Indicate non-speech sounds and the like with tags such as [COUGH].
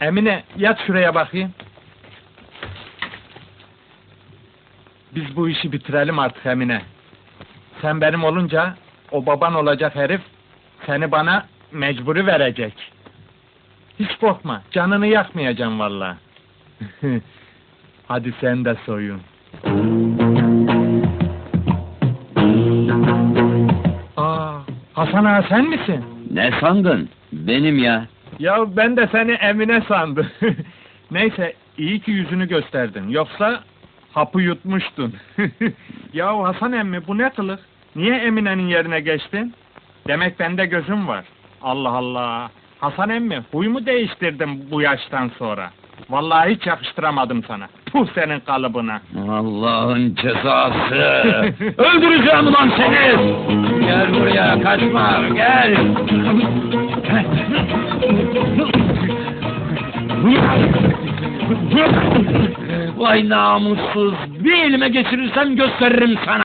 Emine yat şuraya bakayım. Biz bu işi bitirelim artık Emine. Sen benim olunca o baban olacak herif seni bana mecburi verecek. Hiç korkma, canını yakmayacağım vallahi. [LAUGHS] Hadi sen de soyun. Aa, Hasan ağa sen misin? Ne sandın? Benim ya. Ya ben de seni Emine sandım. [LAUGHS] Neyse, iyi ki yüzünü gösterdin. Yoksa hapı yutmuştun. [LAUGHS] ya Hasan emmi bu ne kılık? Niye Emine'nin yerine geçtin? Demek bende gözüm var. Allah Allah. Hasan emmi huy mu değiştirdim bu yaştan sonra? Vallahi hiç yakıştıramadım sana. Puh senin kalıbına. Allah'ın cezası! [LAUGHS] Öldüreceğim ulan seni! Gel buraya, kaçma, gel! Vay namussuz! Bir elime geçirirsem gösteririm sana!